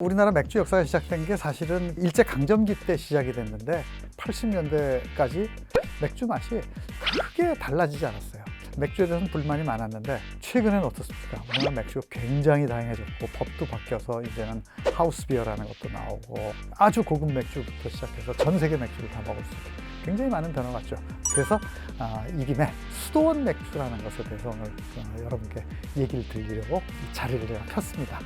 우리나라 맥주 역사가 시작된 게 사실은 일제 강점기 때 시작이 됐는데 80년대까지 맥주 맛이 크게 달라지지 않았어요. 맥주에 대해서는 불만이 많았는데 최근에는 어떻습니까? 우리나라 맥주가 굉장히 다양해졌고 법도 바뀌어서 이제는 하우스 비어라는 것도 나오고 아주 고급 맥주부터 시작해서 전 세계 맥주를 다 먹을 수 있고 굉장히 많은 변화가 왔죠. 그래서 아, 이 김에 수도원 맥주라는 것에 대해서 오늘 어, 여러분께 얘기를 드리려고 이 자리를 제가 폈습니다.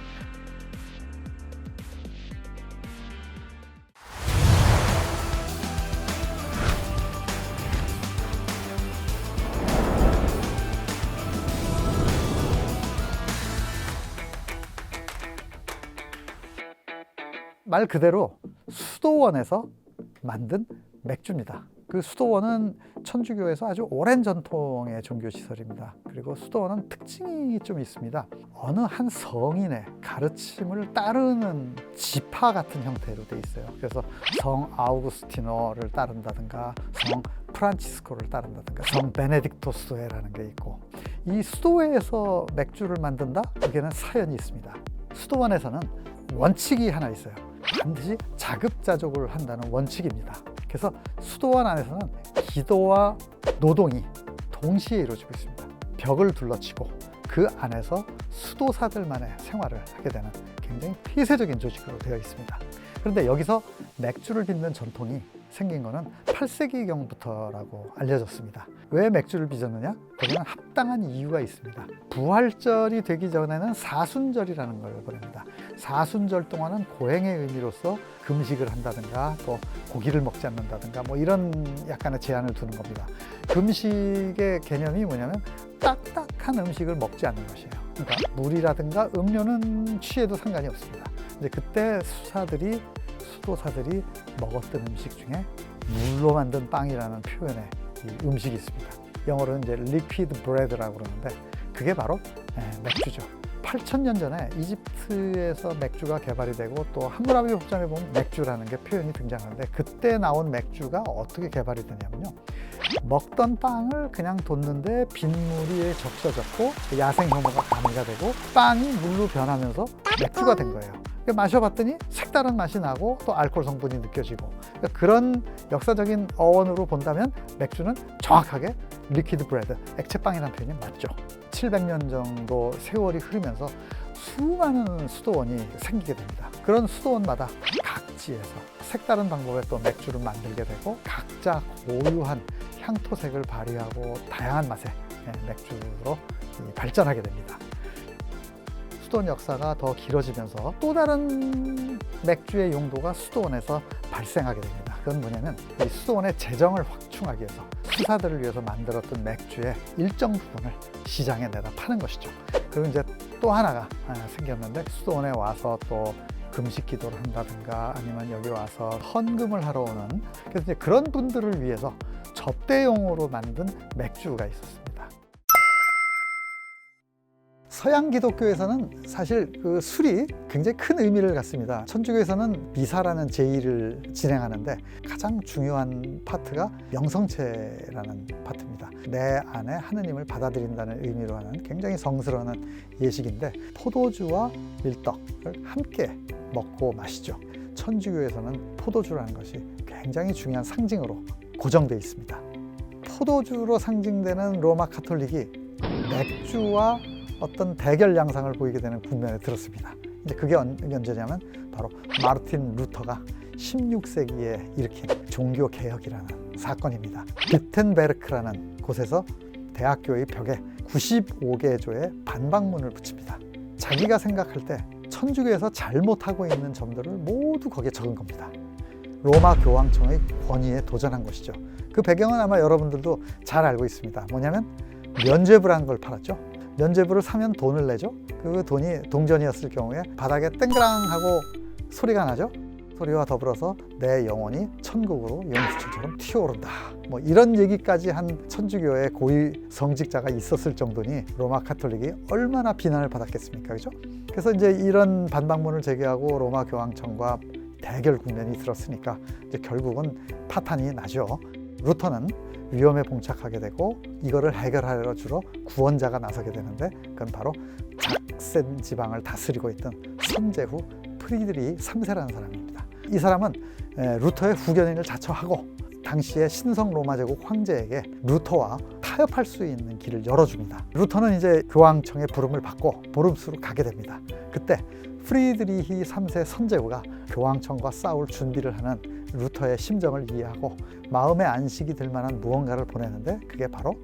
말 그대로 수도원에서 만든 맥주입니다. 그 수도원은 천주교에서 아주 오랜 전통의 종교 시설입니다. 그리고 수도원은 특징이 좀 있습니다. 어느 한 성인의 가르침을 따르는 지파 같은 형태로 돼 있어요. 그래서 성 아우구스티노를 따른다든가 성 프란치스코를 따른다든가 성 베네딕토스회라는 게 있고 이 수도회에서 맥주를 만든다? 그게는 사연이 있습니다. 수도원에서는 원칙이 하나 있어요. 반드시 자급자족을 한다는 원칙입니다. 그래서 수도원 안에서는 기도와 노동이 동시에 이루어지고 있습니다. 벽을 둘러치고 그 안에서 수도사들만의 생활을 하게 되는 굉장히 폐쇄적인 조직으로 되어 있습니다. 그런데 여기서 맥주를 빚는 전통이 생긴 것은 8세기경부터라고 알려졌습니다. 왜 맥주를 빚었느냐? 거기는 합당한 이유가 있습니다. 부활절이 되기 전에는 사순절이라는 걸 보냅니다. 사순절 동안은 고행의 의미로서 금식을 한다든가 또 고기를 먹지 않는다든가 뭐 이런 약간의 제한을 두는 겁니다. 금식의 개념이 뭐냐면 딱딱한 음식을 먹지 않는 것이에요. 그러니까 물이라든가 음료는 취해도 상관이 없습니다. 이제 그때 수사들이 수도사들이 먹었던 음식 중에 물로 만든 빵이라는 표현의 이 음식이 있습니다. 영어로는 이제 liquid bread라고 그러는데 그게 바로 예, 맥주죠. 8천년 전에 이집트에서 맥주가 개발이 되고 또 함무라비 법전에 보면 맥주라는 게 표현이 등장하는데 그때 나온 맥주가 어떻게 개발이 되냐면요. 먹던 빵을 그냥 뒀는데 빗물이 적셔졌고 야생 혐오가 가미가 되고 빵이 물로 변하면서 맥주가 된 거예요. 그러니까 마셔봤더니 색다른 맛이 나고 또 알코올 성분이 느껴지고 그러니까 그런 역사적인 어원으로 본다면 맥주는 정확하게 리퀴드 브레드, 액체빵이라는 표현이 맞죠. 700년 정도 세월이 흐르면서 수많은 수도원이 생기게 됩니다. 그런 수도원마다 각지에서 색다른 방법의 또 맥주를 만들게 되고 각자 고유한 향토색을 발휘하고 다양한 맛의 예, 맥주로 이 발전하게 됩니다. 수도원 역사가 더 길어지면서 또 다른 맥주의 용도가 수도원에서 발생하게 됩니다. 그건 뭐냐면 이 수도원의 재정을 확충하기 위해서 수사들을 위해서 만들었던 맥주의 일정 부분을 시장에 내다 파는 것이죠. 그리고 이제 또 하나가 아, 생겼는데 수도원에 와서 또 금식 기도를 한다든가 아니면 여기 와서 헌금을 하러 오는 그래서 이제 그런 분들을 위해서 접대용으로 만든 맥주가 있었습니다. 서양 기독교에서는 사실 그 술이 굉장히 큰 의미를 갖습니다. 천주교에서는 미사라는 제의를 진행하는데 가장 중요한 파트가 명성체라는 파트입니다. 내 안에 하느님을 받아들인다는 의미로 하는 굉장히 성스러운 예식인데 포도주와 밀떡을 함께 먹고 마시죠. 천주교에서는 포도주라는 것이 굉장히 중요한 상징으로 고정되어 있습니다. 포도주로 상징되는 로마 카톨릭이 맥주와 어떤 대결 양상을 보이게 되는 국면에 들었습니다. 이제 그게 언- 언제냐면 바로 마르틴 루터가 16세기에 일으킨 종교 개혁이라는 사건입니다. 비텐베르크라는 곳에서 대학교의 벽에 95개 조의 반박문을 붙입니다. 자기가 생각할 때 천주교에서 잘못하고 있는 점들을 모두 거기에 적은 겁니다. 로마 교황청의 권위에 도전한 것이죠. 그 배경은 아마 여러분들도 잘 알고 있습니다. 뭐냐면 면죄부라는 걸 팔았죠. 면죄부를 사면 돈을 내죠. 그 돈이 동전이었을 경우에 바닥에 땡그랑 하고 소리가 나죠. 소리와 더불어서 내 영혼이 천국으로 용수철처럼 튀어오른다. 뭐 이런 얘기까지 한 천주교의 고위 성직자가 있었을 정도니 로마 카톨릭이 얼마나 비난을 받았겠습니까, 그죠? 그래서 이제 이런 반박문을 제기하고 로마 교황청과 대결 국면이 들었으니까 이제 결국은 파탄이 나죠. 루터는 위험에 봉착하게 되고 이거를 해결하려 주로 구원자가 나서게 되는데 그건 바로 작센 지방을 다스리고 있던 선제후 프리드리 3세라는 사람입니다. 이 사람은 에, 루터의 후견인을 자처하고 당시의 신성 로마 제국 황제에게 루터와 타협할 수 있는 길을 열어줍니다. 루터는 이제 교황청의 부름을 받고 보름수로 가게 됩니다. 그때 프리드리히 3세 선제후가 교황청과 싸울 준비를 하는 루터의 심정을 이해하고 마음의 안식이 될 만한 무언가를 보내는데 그게 바로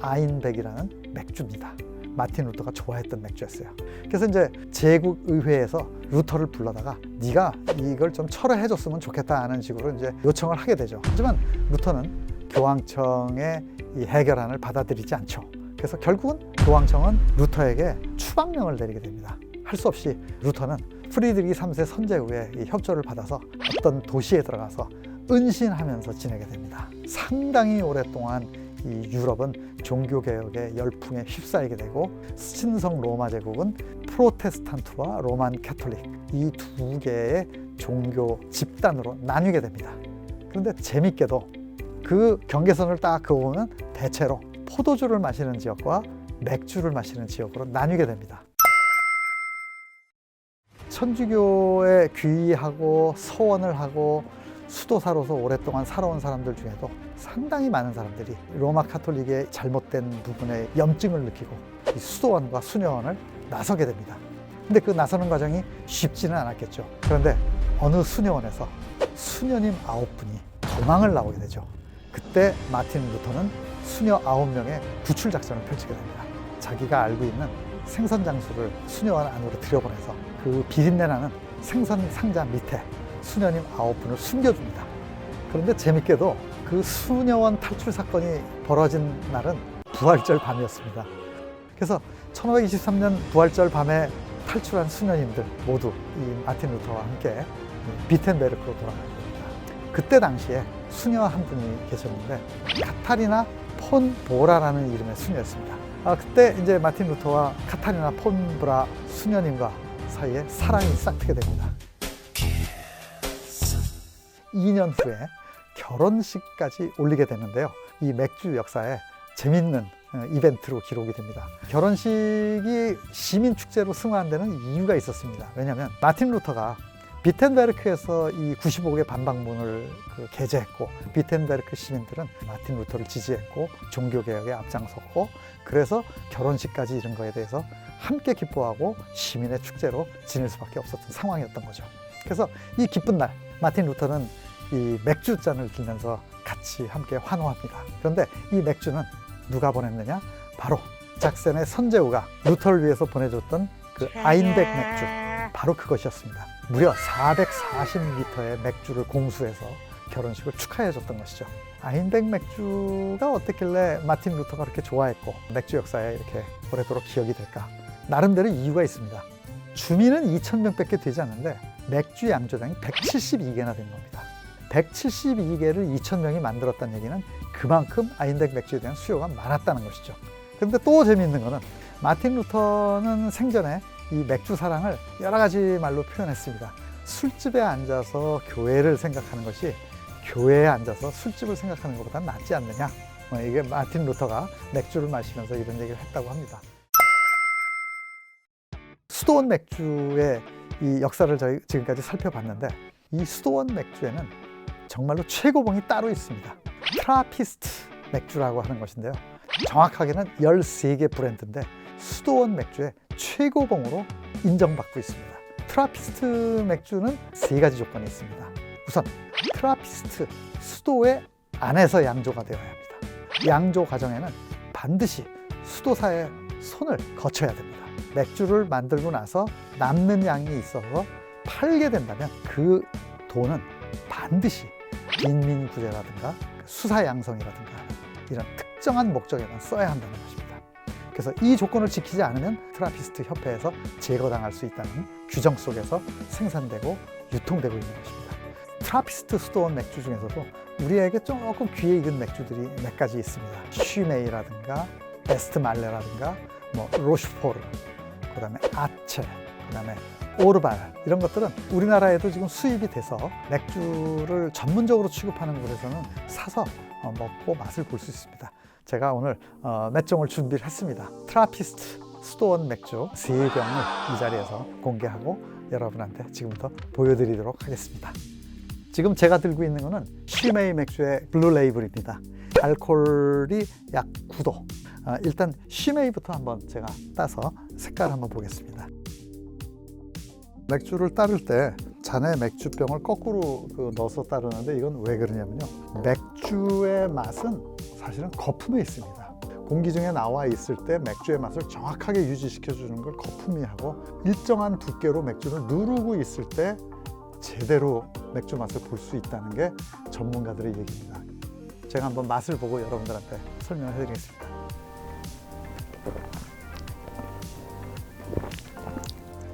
아인백이라는 맥주입니다. 마틴 루터가 좋아했던 맥주였어요. 그래서 이제 제국 의회에서 루터를 불러다가 네가 이걸 좀 철회해 줬으면 좋겠다 하는 식으로 이제 요청을 하게 되죠. 하지만 루터는 교황청의 이 해결안을 받아들이지 않죠. 그래서 결국은 교황청은 루터에게 추방령을 내리게 됩니다. 할 수 없이 루터는 프리드리히 3세 선제 후에 이 협조를 받아서 어떤 도시에 들어가서 은신하면서 지내게 됩니다. 상당히 오랫동안 이 유럽은 종교 개혁의 열풍에 휩싸이게 되고 신성 로마 제국은 프로테스탄트와 로만 캐톨릭 이 두 개의 종교 집단으로 나뉘게 됩니다. 그런데 재밌게도 그 경계선을 딱 그어보면 대체로 포도주를 마시는 지역과 맥주를 마시는 지역으로 나뉘게 됩니다. 천주교에 귀의하고 서원을 하고 수도사로서 오랫동안 살아온 사람들 중에도 상당히 많은 사람들이 로마 카톨릭의 잘못된 부분에 염증을 느끼고 이 수도원과 수녀원을 나서게 됩니다. 근데 그 나서는 과정이 쉽지는 않았겠죠. 그런데 어느 수녀원에서 수녀님 아홉 분이 도망을 나오게 되죠. 그때 마틴 루터는 수녀 아홉 명의 구출 작전을 펼치게 됩니다. 자기가 알고 있는 생선 장수를 수녀원 안으로 들여보내서 그 비린내나는 생선 상자 밑에 수녀님 아홉 분을 숨겨줍니다. 그런데 재밌게도 그 수녀원 탈출 사건이 벌어진 날은 부활절 밤이었습니다. 그래서 1523년 부활절 밤에 탈출한 수녀님들 모두 이 마틴 루터와 함께 비텐베르크로 돌아가게 됩니다. 그때 당시에 수녀 한 분이 계셨는데 카타리나 폰 보라라는 이름의 수녀였습니다. 아, 그때 이제 마틴 루터와 카타리나 폰 보라 수녀님과 사이에 사랑이 싹트게 됩니다. 2년 후에 결혼식까지 올리게 되는데요. 이 맥주 역사에 재밌는 어, 이벤트로 기록이 됩니다. 결혼식이 시민 축제로 승화한 데는 이유가 있었습니다. 왜냐하면 마틴 루터가 비텐베르크에서 이 95개 반박문을 그 게재했고 비텐베르크 시민들은 마틴 루터를 지지했고 종교 개혁에 앞장섰고 그래서 결혼식까지 이런 거에 대해서 함께 기뻐하고 시민의 축제로 지낼 수밖에 없었던 상황이었던 거죠. 그래서 이 기쁜 날 마틴 루터는 이 맥주 잔을 들면서 같이 함께 환호합니다. 그런데 이 맥주는 누가 보냈느냐? 바로 작센의 선제우가 루터를 위해서 보내줬던 그 아인백 맥주 바로 그것이었습니다. 무려 440리터의 맥주를 공수해서 결혼식을 축하해줬던 것이죠. 아인백 맥주가 어떻길래 마틴 루터가 그렇게 좋아했고 맥주 역사에 이렇게 오래도록 기억이 될까? 나름대로 이유가 있습니다. 주민은 2,000명밖에 되지 않는데 맥주 양조장이 172개나 된 겁니다. 172개를 2,000명이 만들었다는 얘기는 그만큼 아인백 맥주에 대한 수요가 많았다는 것이죠. 그런데 또 재미있는 거는 마틴 루터는 생전에 이 맥주 사랑을 여러 가지 말로 표현했습니다. 술집에 앉아서 교회를 생각하는 것이 교회에 앉아서 술집을 생각하는 것보다 낫지 않느냐. 뭐 이게 마틴 루터가 맥주를 마시면서 이런 얘기를 했다고 합니다. 수도원 맥주의 이 역사를 저희 지금까지 살펴봤는데 이 수도원 맥주에는 정말로 최고봉이 따로 있습니다. 트라피스트 맥주라고 하는 것인데요. 정확하게는 13개 브랜드인데 수도원 맥주의 최고봉으로 인정받고 있습니다. 트라피스트 맥주는 세 가지 조건이 있습니다. 우선 트라피스트 수도의 안에서 양조가 되어야 합니다. 양조 과정에는 반드시 수도사의 손을 거쳐야 됩니다. 맥주를 만들고 나서 남는 양이 있어서 팔게 된다면 그 돈은 반드시 빈민구제라든가 수사양성이라든가 이런 특정한 목적에만 써야 한다는 것입니다. 그래서 이 조건을 지키지 않으면 트라피스트 협회에서 제거당할 수 있다는 규정 속에서 생산되고 유통되고 있는 것입니다. 트라피스트 수도원 맥주 중에서도 우리에게 조금 귀에 익은 맥주들이 몇 가지 있습니다. 쉬메이라든가 베스트 말레라든가 뭐 로슈포르, 그다음에 아체, 그다음에 오르발 이런 것들은 우리나라에도 지금 수입이 돼서 맥주를 전문적으로 취급하는 곳에서는 사서 어, 먹고 맛을 볼 수 있습니다. 제가 오늘 어, 몇 종을 준비를 했습니다. 트라피스트 수도원 맥주 세 병을 이 자리에서 공개하고 여러분한테 지금부터 보여드리도록 하겠습니다. 지금 제가 들고 있는 거는 시메이 맥주의 블루 레이블입니다. 알코올이 약 9도. 아, 일단 시메이부터 한번 제가 따서 색깔 한번 보겠습니다. 맥주를 따를 때 잔에 맥주병을 거꾸로 그 넣어서 따르는데 이건 왜 그러냐면요. 맥주의 맛은 사실은 거품에 있습니다. 공기 중에 나와 있을 때 맥주의 맛을 정확하게 유지시켜 주는 걸 거품이 하고 일정한 두께로 맥주를 누르고 있을 때 제대로 맥주 맛을 볼 수 있다는 게 전문가들의 얘기입니다. 제가 한번 맛을 보고 여러분들한테 설명을 해드리겠습니다.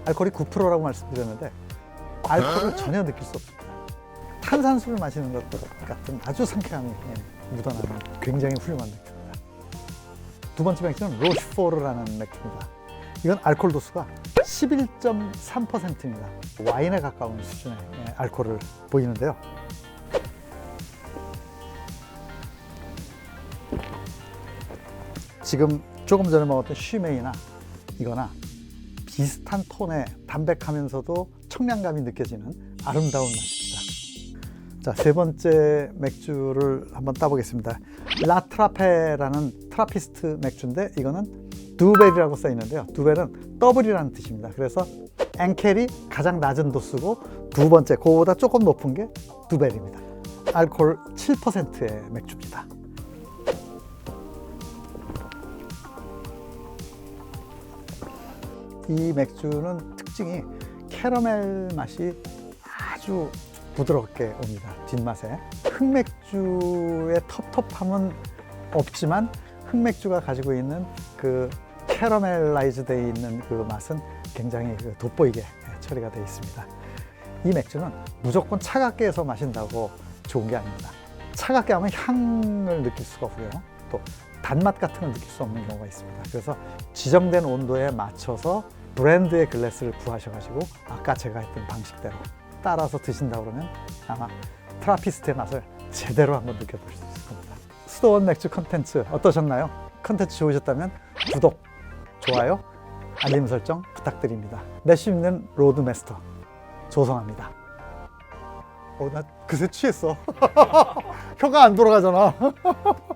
알코올이 9%라고 말씀드렸는데 알코올을 전혀 느낄 수 없습니다. 탄산수를 마시는 것 같은 아주 상쾌함이 예, 묻어나는 굉장히 훌륭한 맥주입니다. 두 번째 맥주는 로시포르라는 맥주입니다. 이건 알코올 도수가 11.3%입니다. 와인에 가까운 수준의 예, 알코올을 보이는데요. 지금 조금 전에 먹었던 쉬메이나 이거나 비슷한 톤의 담백하면서도 청량감이 느껴지는 아름다운 맛입니다. 자, 세 번째 맥주를 한번 따보겠습니다. 라트라페라는 트라피스트 맥주인데 이거는 두벨이라고 써 있는데요. 두벨은 더블이라는 뜻입니다. 그래서 앵켈이 가장 낮은 도수고 두 번째 그거보다 조금 높은 게 두벨입니다. 알코올 7%의 맥주입니다. 이 맥주는 특징이 캐러멜 맛이 아주 부드럽게 옵니다. 뒷맛에. 흑맥주의 텁텁함은 없지만 흑맥주가 가지고 있는 그 캐러멜라이즈 되어 있는 그 맛은 굉장히 그 돋보이게 처리가 되어 있습니다. 이 맥주는 무조건 차갑게 해서 마신다고 좋은 게 아닙니다. 차갑게 하면 향을 느낄 수가 없고요. 또 단맛 같은 걸 느낄 수 없는 경우가 있습니다. 그래서 지정된 온도에 맞춰서 브랜드의 글래스를 구하셔가지고 아까 제가 했던 방식대로 따라서 드신다 그러면 아마 트라피스트의 맛을 제대로 한번 느껴볼 수 있을 겁니다. 수도원 맥주 컨텐츠 어떠셨나요? 컨텐츠 좋으셨다면 구독, 좋아요, 알림 설정 부탁드립니다. 내쉬 있는 로드메스터 조성합니다. 어, 나 그새 취했어. 혀가 안 돌아가잖아.